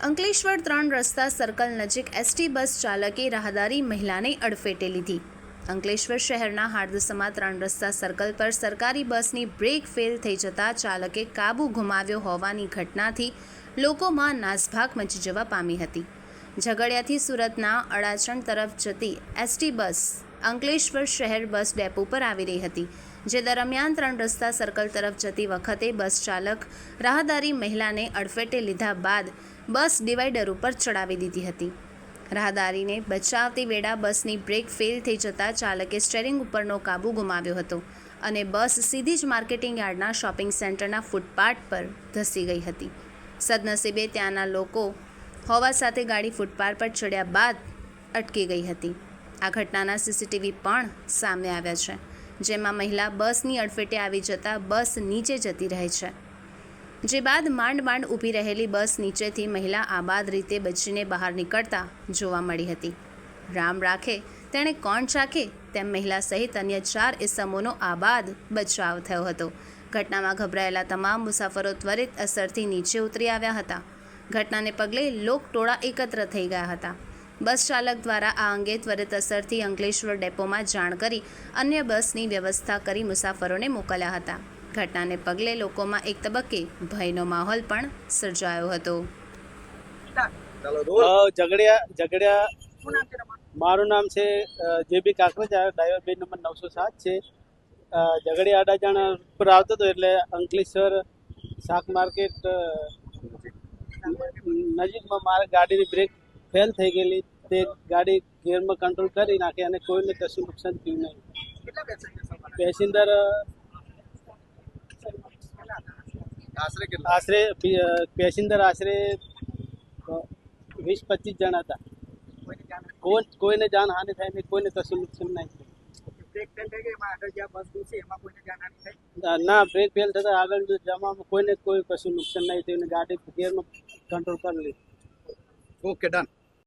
અંકલેશ્વર ત્રણ રસ્તા સર્કલ નજીક એસટી બસ ચાલકે રાહદારી મહિલાને અડફેટે લીધી. અંકલેશ્વર શહેરના હાર્દસમાં ત્રણ રસ્તા સર્કલ પર સરકારી બસની બ્રેક ફેલ થઈ જતા ચાલકે કાબુ ગુમાવ્યો હોવાની ઘટનાથી લોકોમાં નાસભાગ મચી જવા પામી હતી. ઝઘડિયાથી સુરતના અડાચણ તરફ જતી એસટી બસ અંકલેશ્વર શહેર બસ ડેપો પર આવી રહી હતી, જે દરમિયાન ત્રણ રસ્તા સર્કલ તરફ જતી વખતે બસ ચાલક રાહદારી મહિલાને અડફેટે લીધા બાદ બસ ડિવાઈડર ઉપર ચડાવી દીધી હતી. રાહદારીને બચાવતી વેળા બસની બ્રેક ફેલ થઈ જતાં ચાલકે સ્ટેરિંગ ઉપરનો કાબુ ગુમાવ્યો હતો અને બસ સીધી જ માર્કેટિંગ યાર્ડના શોપિંગ સેન્ટરના ફૂટપાથ પર ધસી ગઈ હતી. સદનસીબે ત્યાંના લોકો હોવા સાથે ગાડી ફૂટપાથ પર ચડ્યા બાદ અટકી ગઈ હતી. આ ઘટનાના સીસીટીવી પણ સામે આવ્યા છે, જેમાં મહિલા બસની અડફેટે આવી જતાં બસ નીચે જતી રહે છે. જે બાદ માંડ માંડ ઊભી રહેલી બસ નીચેથી મહિલા આબાદ રીતે બચીને બહાર નીકળતા જોવા મળી હતી. રામ રાખે, તેણે કોણ ચાખે તેમ મહિલા સહિત અન્ય ચાર ઇસમોનો આબાદ બચાવ થયો હતો. ઘટનામાં ગભરાયેલા તમામ મુસાફરો ત્વરિત અસરથી નીચે ઉતરી આવ્યા હતા. ઘટનાને પગલે લોકટોળા એકત્ર થઈ ગયા હતા. બસ ચાલક દ્વારા આ અંગે ત્વરિત અસરથી અંકલેશ્વર ડેપોમાં જાણ કરી અન્ય બસની વ્યવસ્થા કરી મુસાફરોને મોકલ્યા હતા. ઘટનાને પગલે લોકોમાં એક તબક્કે ભયનો માહોલ પણ સર્જાયો હતો. ઝઘડિયા ઝઘડિયા શું નામ છે જે મારું નામ છે જેબી કાકરેજા ડ્રાઈવર બે નંબર નવસો સાત છે. ઝઘડિયા અડાજણ પર આવતો હતો એટલે અંકલેશ્વર શાક માર્કેટ. નજીકમાં મારે ગાડીની બ્રેક ફેલ થઈ ગયેલી તે ગાડી ગેરમાં કંટ્રોલ કરી નાખી અને કોઈને કશું નુકસાન થયું નહીં. પેસેન્જર આશરે આશરે પેસેન્જર આશરે વીસ પચીસ જણા હતા. કોઈને. કોઈ કોઈને જાનહાનિ થાય નહીં કોઈને કશું નુકસાન નહીં થયું. બ્રેક ફેલ થઈ ગઈ જ્યાં બસ એમાં કોઈને ધ્યાન નથી થઈ? ના બ્રેક ફેલ થતા આગળ જવામાં કોઈને કોઈ કશું નુકસાન નહીં થયું ગાડી ગેરમાં કંટ્રોલ કરી લીધું. Okay done